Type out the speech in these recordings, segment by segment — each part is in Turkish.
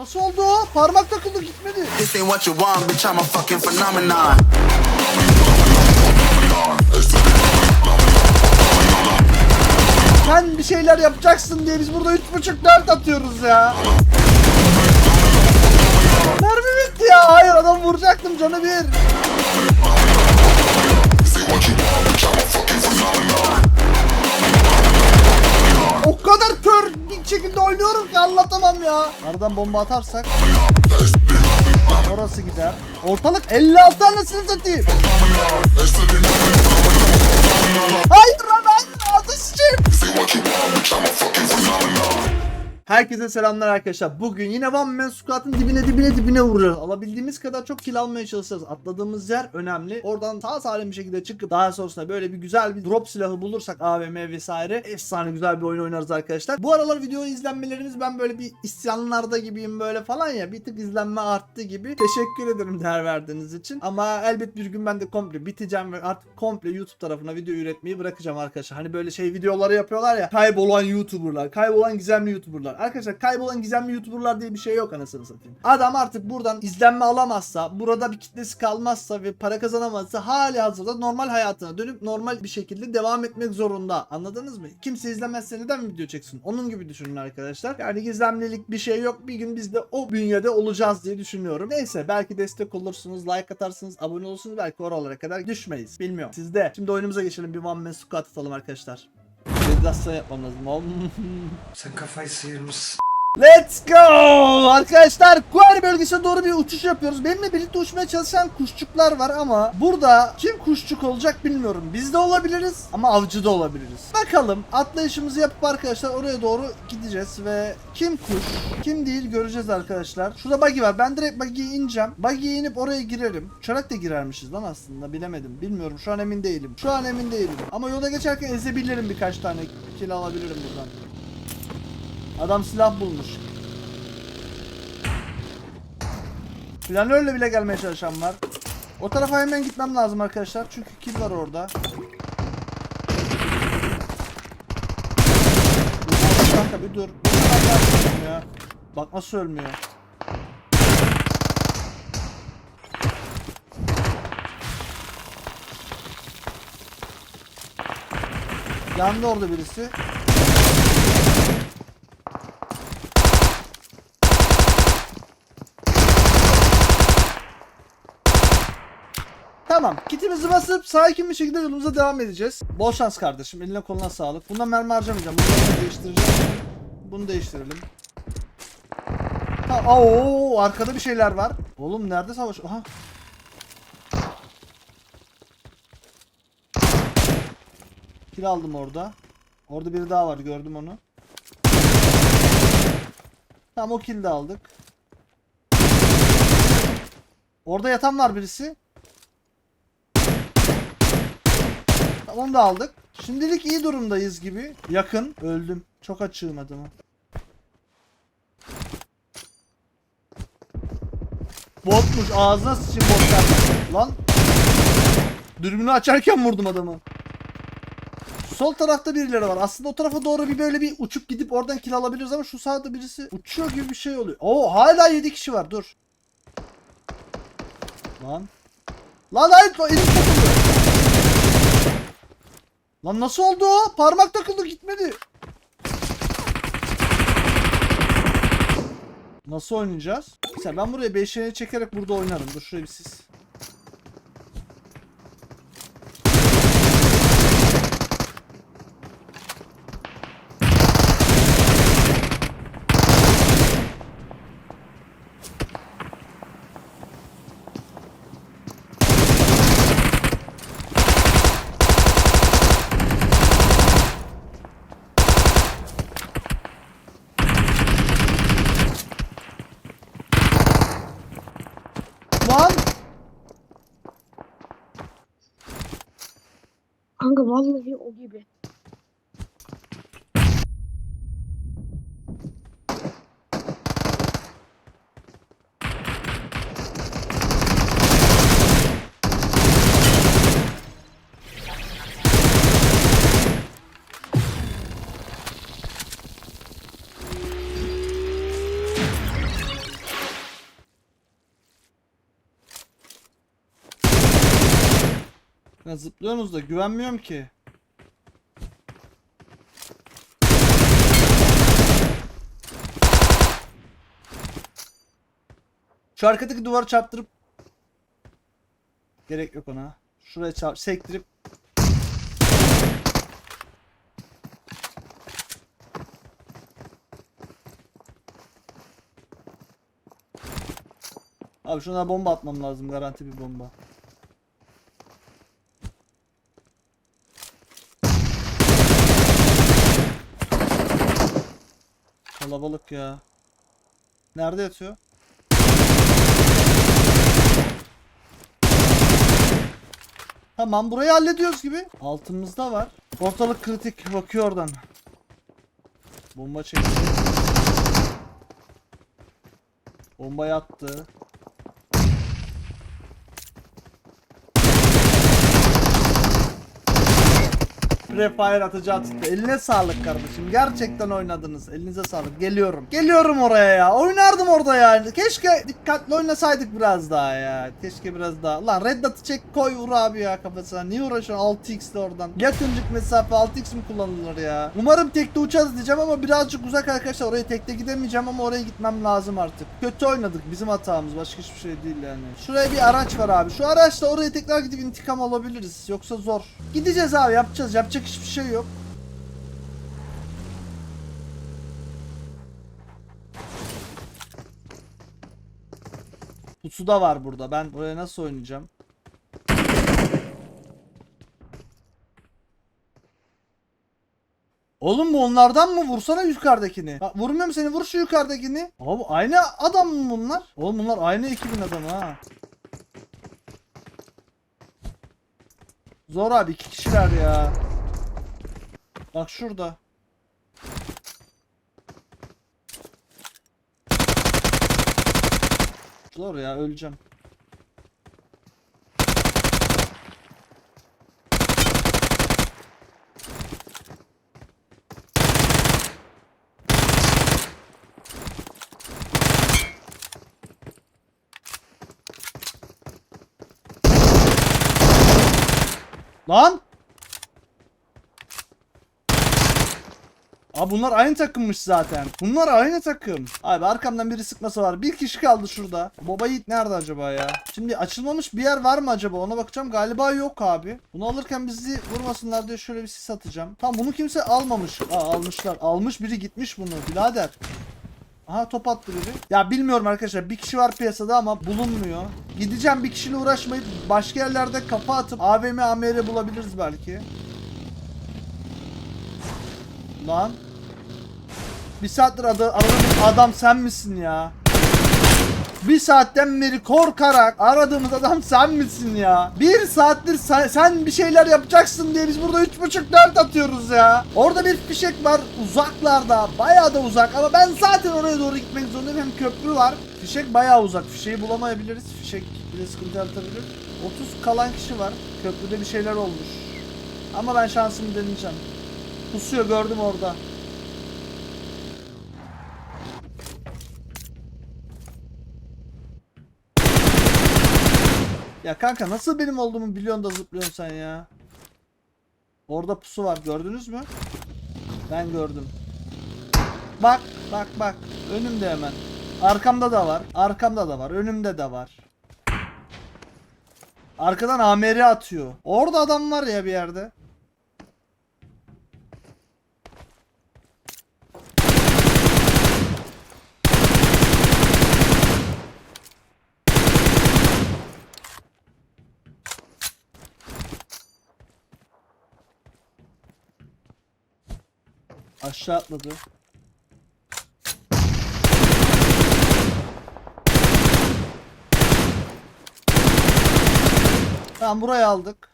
Nasıl oldu o? Parmak takıldı gitmedi. This ain't what you want, bitch. I'm a fucking phenomenon. Sen bir şeyler yapacaksın diye biz burada 3.5-4 atıyoruz ya. Mermi bitti ya. Hayır adam vuracaktım canı bir. Şekilde oynuyorum ki anlatamam ya. Aradan bomba atarsak. Orası gider. Ortalık 56 tanesini satayım. Hayır lan hayır. Adı sıçayım. Herkese selamlar arkadaşlar. Bugün yine One Man Squad'ın dibine dibine dibine vuruyoruz. Alabildiğimiz kadar çok kill almaya çalışacağız. Atladığımız yer önemli. Oradan sağ salim bir şekilde çıkıp daha sonrasında böyle bir güzel bir drop silahı bulursak AVM vesaire efsane güzel bir oyun oynarız arkadaşlar. Bu aralar video izlenmelerimiz ben böyle bir isyanlarda gibiyim böyle falan ya bir tık izlenme arttı gibi. Teşekkür ederim değer verdiğiniz için. Ama elbet bir gün ben de komple biteceğim ve artık komple YouTube tarafına video üretmeyi bırakacağım arkadaşlar. Hani böyle şey videoları yapıyorlar ya kaybolan YouTuber'lar, kaybolan gizemli YouTuber'lar. Arkadaşlar kaybolan gizemli YouTuber'lar diye bir şey yok anasını satayım. Adam artık buradan izlenme alamazsa, burada bir kitlesi kalmazsa ve para kazanamazsa hali hazırda normal hayatına dönüp normal bir şekilde devam etmek zorunda. Anladınız mı? Kimse izlemezse neden video çeksin? Onun gibi düşünün arkadaşlar. Yani gizemlilik bir şey yok. Bir gün biz de o bünyede olacağız diye düşünüyorum. Neyse belki destek olursunuz, like atarsınız, abone olursunuz. Belki oralara kadar düşmeyiz. Bilmiyorum. Sizde. Şimdi oyunumuza geçelim. Bir one man squat atalım arkadaşlar. Biraz daha yapmam lazım. Sem café sıyırmışsın. Let's go! Arkadaşlar Kuari bölgesine doğru bir uçuş yapıyoruz. Benimle birlikte uçmaya çalışan kuşçuklar var ama burada kim kuşçuk olacak bilmiyorum. Biz de olabiliriz ama avcı da olabiliriz. Bakalım atlayışımızı yapıp arkadaşlar oraya doğru gideceğiz ve kim kuş, kim değil göreceğiz arkadaşlar. Şurada buggy var. Ben direkt buggy'ye ineceğim. Buggy'ye inip oraya girerim. Uçarak da girermişiz lan aslında bilemedim. Bilmiyorum şu an emin değilim. Şu an emin değilim. Ama yolda geçerken ezebilirim birkaç tane. Kill alabilirim buradan. Adam silah bulmuş. Planörle bile gelmeye çalışan var. O tarafa hemen gitmem lazım arkadaşlar. Çünkü kill var orada. Bir bir dur. Bir dakika ölmüyor. Bak nasıl ölmüyor. Yandı orada birisi. Tamam. Kitimizi basıp sakin bir şekilde yolumuza devam edeceğiz. Bol şans kardeşim. Eline koluna sağlık. Bundan mermi harcamayacağım. Bunu değiştireceğim. Bunu değiştirelim. Tamam. Oo, arkada bir şeyler var. Oğlum nerede savaş? Aha. Kill aldım orada. Orada biri daha var. Gördüm onu. Tamam o kill de aldık. Orada yatan var birisi. Tamam onu da aldık. Şimdilik iyi durumdayız gibi. Yakın. Öldüm. Çok açığım adamı. Botmuş. Ağzına sıçayım botlar. Lan. Dürbünü açarken vurdum adamı. Sol tarafta birileri var. Aslında o tarafa doğru bir böyle bir uçup gidip oradan kill alabiliriz ama şu sağda birisi uçuyor gibi bir şey oluyor. Oo hala 7 kişi var. Dur. Lan. Lan hayır elim takıldı. Lan nasıl oldu o? Parmak takıldı gitmedi. Nasıl oynayacağız? Mesela ben buraya 5 çekerek burada oynarım. Dur şuraya bir sis. Lan! Kanka vallahi o gibi. Ya zıplıyorsunuz da güvenmiyorum ki. Şu arkadaki duvarı çarptırıp Gerek yok ona. Şuraya çarp sektirip Abi şuna bomba atmam lazım garanti bir bomba. Kalabalık ya. Nerede yatıyor? Tamam burayı hallediyoruz gibi. Altımızda var. Ortalık kritik bakıyor oradan. Bomba çekti. Bomba yattı. Prefire atacağı tuttu. Eline sağlık kardeşim. Gerçekten oynadınız. Elinize sağlık. Geliyorum. Geliyorum oraya ya. Oynardım orada yani. Keşke dikkatli oynasaydık biraz daha ya. Keşke biraz daha. Lan red dot'ı çek koy vur abi ya kafasına. Niye uğraşıyorsun 6x'le oradan? Yakıncık mesafe 6x mi kullanılır ya? Umarım tekte uçarız diyeceğim ama birazcık uzak arkadaşlar. Oraya tekte gidemeyeceğim ama oraya gitmem lazım artık. Kötü oynadık. Bizim hatamız. Başka hiçbir şey değil yani. Şuraya bir araç var abi. Şu araçla oraya tekrar gidip intikam alabiliriz. Yoksa zor. Gideceğiz abi yapacağız. Yapacak hiçbir şey yok. Pusu da var burada. Ben buraya nasıl oynayacağım? Oğlum bu onlardan mı? Vursana yukarıdakini. Bak vurmuyorum seni vur şu yukarıdakini. Abi aynı adam mı bunlar? Oğlum bunlar aynı ekibin adamı ha. Zor abi iki kişiler ya. Bak şurada. Zor ya öleceğim. Lan! Abi bunlar aynı takımmış zaten. Bunlar aynı takım. Abi arkamdan biri sıkması var. Bir kişi kaldı şurada. Baba Yiğit nerede acaba ya? Şimdi açılmamış bir yer var mı acaba? Ona bakacağım. Galiba yok abi. Bunu alırken bizi vurmasınlar diye şöyle bir sis atacağım. Tamam bunu kimse almamış. Aa almışlar. Almış biri gitmiş bunu. Birader. Aha top attı biri. Ya bilmiyorum arkadaşlar. Bir kişi var piyasada ama bulunmuyor. Gideceğim bir kişiyle uğraşmayıp başka yerlerde kafa atıp AVM AMR bulabiliriz belki. Lan. Bir saattir adı, aradığım adam sen misin ya? Bir saatten beri korkarak aradığımız adam sen misin ya? Bir saattir sen, sen bir şeyler yapacaksın diye biz burada 3.5-4 atıyoruz ya. Orada bir fişek var uzaklarda bayağı da uzak ama ben zaten oraya doğru gitmek zorundayım hem köprü var. Fişek bayağı uzak fişeği bulamayabiliriz fişek bize sıkıntı yaratabilir. 30 kalan kişi var köprüde bir şeyler olmuş. Ama ben şansımı deneyeceğim. Pusuyor gördüm orada. Ya kanka nasıl benim olduğumu biliyorsun da zıplıyorsun sen ya. Orada pusu var gördünüz mü? Ben gördüm. Bak bak bak önümde hemen. Arkamda da var. Arkamda da var. Önümde de var. Arkadan AMR atıyor. Orada adam var ya bir yerde. Aşağı atladı. Tamam burayı aldık.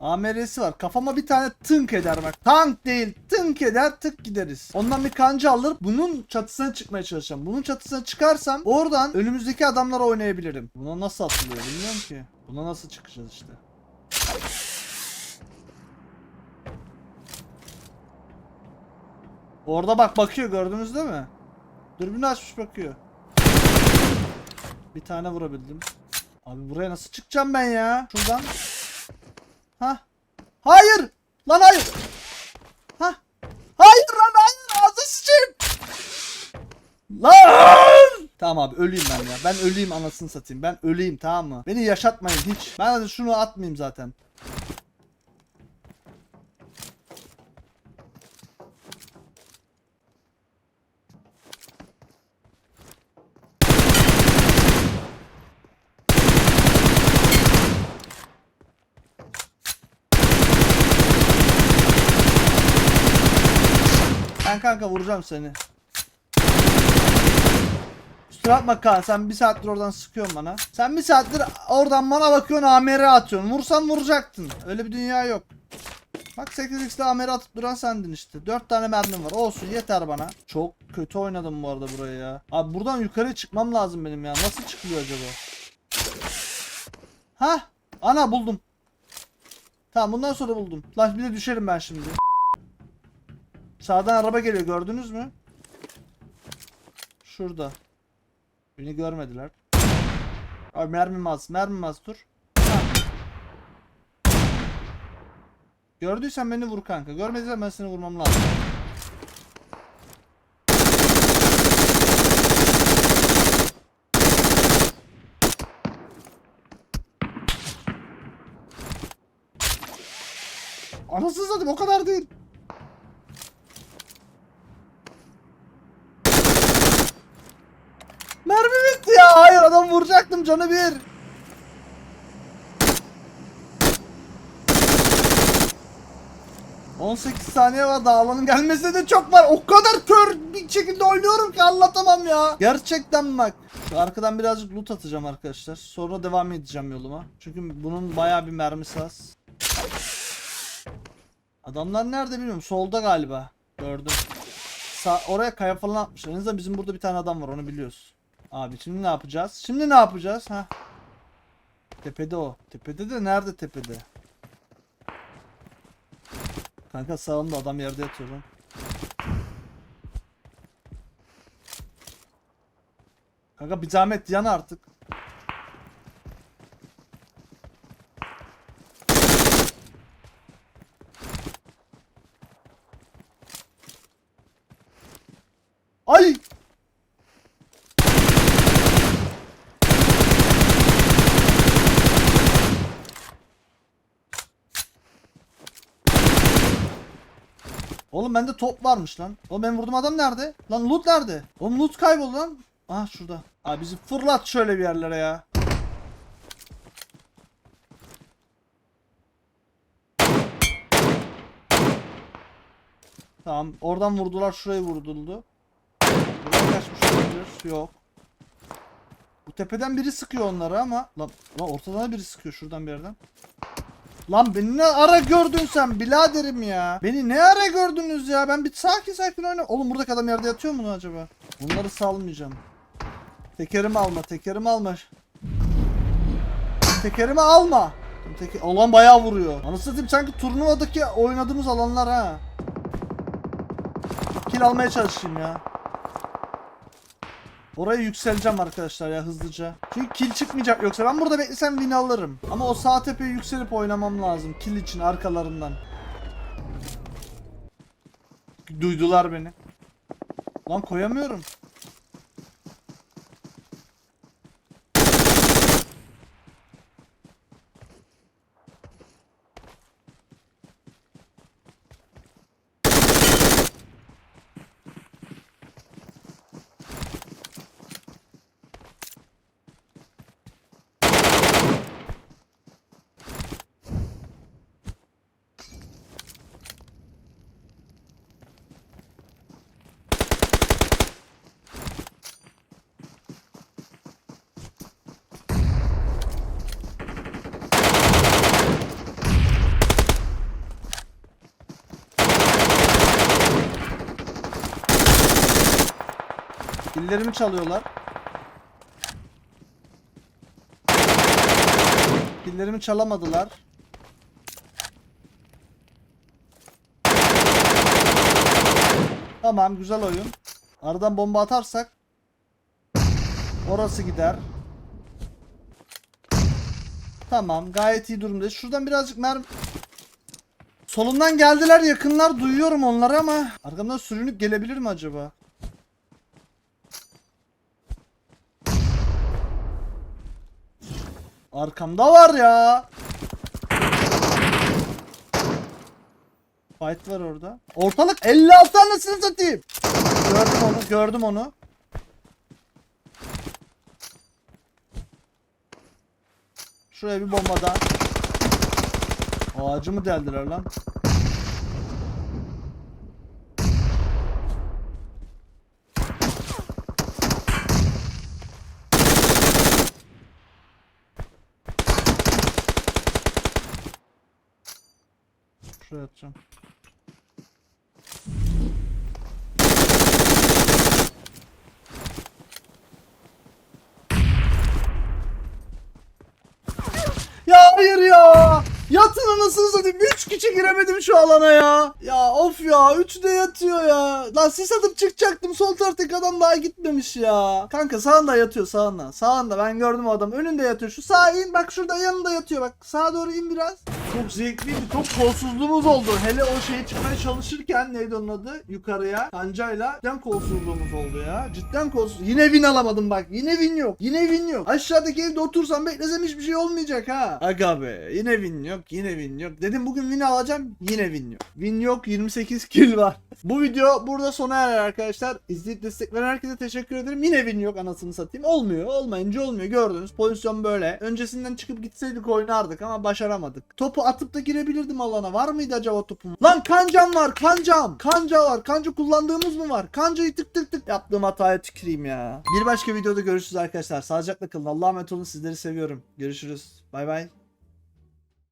AMR'si var. Kafama bir tane tınk eder bak. Tank değil. Tınk eder tık gideriz. Ondan bir kanca alır. Bunun çatısına çıkmaya çalışacağım. Bunun çatısına çıkarsam oradan önümüzdeki adamlara oynayabilirim. Buna nasıl atılıyor bilmiyorum ki. Buna nasıl çıkacağız işte. Orada bak bakıyor gördünüz değil mi? Dürbünü açmış bakıyor. Bir tane vurabildim. Abi buraya nasıl çıkacağım ben ya? Şuradan. Ha? Hayır. Lan hayır. Ha? Hayır lan hayır. Ağzı sıçayım. Lan! Tamam abi öleyim ben ya. Ben öleyim anasını satayım. Ben öleyim tamam mı? Beni yaşatmayın hiç. Ben hadi şunu atmayayım zaten. Ben kanka vuracağım seni. Kusura bakma Kaan sen bir saattir oradan sıkıyorsun bana. Sen bir saattir oradan bana bakıyorsun AMR atıyorsun. Vursan vuracaktın. Öyle bir dünya yok. Bak 8x'de AMR atıp duran sendin işte. 4 tane mermim var. Olsun yeter bana. Çok kötü oynadım bu arada burayı ya. Abi buradan yukarı çıkmam lazım benim ya. Nasıl çıkılıyor acaba? Ha? Ana buldum. Tamam bundan sonra buldum. Lan bir de düşerim ben şimdi. Sağdan araba geliyor gördünüz mü? Şurada. Beni görmediler. Abi mermim az, mermim az dur. Gördüysen beni vur kanka. Görmediysen ben seni vurmam lazım. Anasını satayım o kadar değil. Mermi bitti adam vuracaktım canı bir. ...18 saniye var daha alanın gelmesine de çok var. O kadar kör bir şekilde oynuyorum ki anlatamam ya. Gerçekten bak. Arkadan birazcık loot atacağım arkadaşlar. Sonra devam edeceğim yoluma. Çünkü bunun bayağı bir mermisi az. Adamlar nerede bilmiyorum. Solda galiba. Gördüm. Sağ, oraya kaya falan atmışlar. En bizim burada bir tane adam var onu biliyoruz. Abi şimdi ne yapacağız? Şimdi ne yapacağız? Ha? Tepede o. Tepede de nerede tepede? Kanka sağımda adam yerde yatıyor lan. Kanka bir zahmet yan artık. Oğlum bende top varmış lan. Oğlum ben vurdum adam nerede? Lan loot nerede? Oğlum loot kayboldu lan. Ah şurada. Abi bizi fırlat şöyle bir yerlere ya. Tamam oradan vurdular şurayı vurduldu. Buraya kaçmış olabilir. Yok. Bu tepeden biri sıkıyor onları ama. Lan, lan ortadan da biri sıkıyor şuradan bir yerden. Lan beni ne ara gördün sen biraderim ya. Beni ne ara gördünüz ya. Ben bir sakin sakin oyna. Oğlum buradaki adam yerde yatıyor mu acaba? Bunları salmayacağım. Tekerimi alma, tekerimi alma. Tekerimi alma. Teke... Alan bayağı vuruyor. Anasını satayım sanki turnuvadaki oynadığımız alanlar ha. Kill almaya çalışayım ya. Oraya yükseleceğim arkadaşlar ya hızlıca. Çünkü kill çıkmayacak yoksa ben burada beklesem win alırım. Ama o sağ tepeye yükselip oynamam lazım. Kill için arkalarından. Duydular beni. Lan koyamıyorum. Killerimi çalıyorlar. Killerimi çalamadılar. Tamam güzel oyun. Aradan bomba atarsak orası gider. Tamam gayet iyi durumdayız. Şuradan birazcık mermi... Solundan geldiler yakınlar duyuyorum onları ama arkamdan sürünüp gelebilir mi acaba? Arkamda var ya. Fight var orada. Ortalık 56 anasını satayım. Gördüm onu, gördüm onu. Şuraya bir bomba daha. Ağacı mı deldiler lan? Şuraya atacağım. Ya hayır ya. Yatın anasını satayım. 3 kişi giremedim şu alana ya. Ya of ya. 3 de yatıyor ya. Lan sis atıp çıkacaktım. Sol taraftaki adam daha gitmemiş ya. Kanka sağında yatıyor sağında. Sağında ben gördüm o adamı. Önünde yatıyor. Şu sağa in. Bak şurada yanında yatıyor. Bak sağa doğru in biraz. Çok zevkliydi. Çok kolsuzluğumuz oldu. Hele o şeye çıkmaya çalışırken neydi onun adı? Yukarıya. Kancayla. Cidden kolsuzluğumuz oldu ya. Cidden kolsuz. Yine win alamadım bak. Yine win yok. Yine win yok. Aşağıdaki evde otursam beklesem hiçbir şey olmayacak ha. Aga be. Yine win yok. Yine win yok. Dedim bugün win alacağım. Yine win yok. Win yok. 28 kill var. Bu video burada sona erer arkadaşlar. İzleyip destek veren herkese teşekkür ederim. Yine win yok anasını satayım. Olmuyor. Olmayınca olmuyor. Gördünüz. Pozisyon böyle. Öncesinden çıkıp gitseydik oynardık ama başaramadık. Topu atıp da girebilirdim alana. Var mıydı acaba topum? Lan kancam var. Kancam. Kanca var. Kanca kullandığımız mı var? Kancayı tık tık tık yaptığım hataya tüküreyim ya. Bir başka videoda görüşürüz arkadaşlar. Sağlıcakla kalın. Allah'a emanet olun. Sizleri seviyorum. Görüşürüz. Bay bay.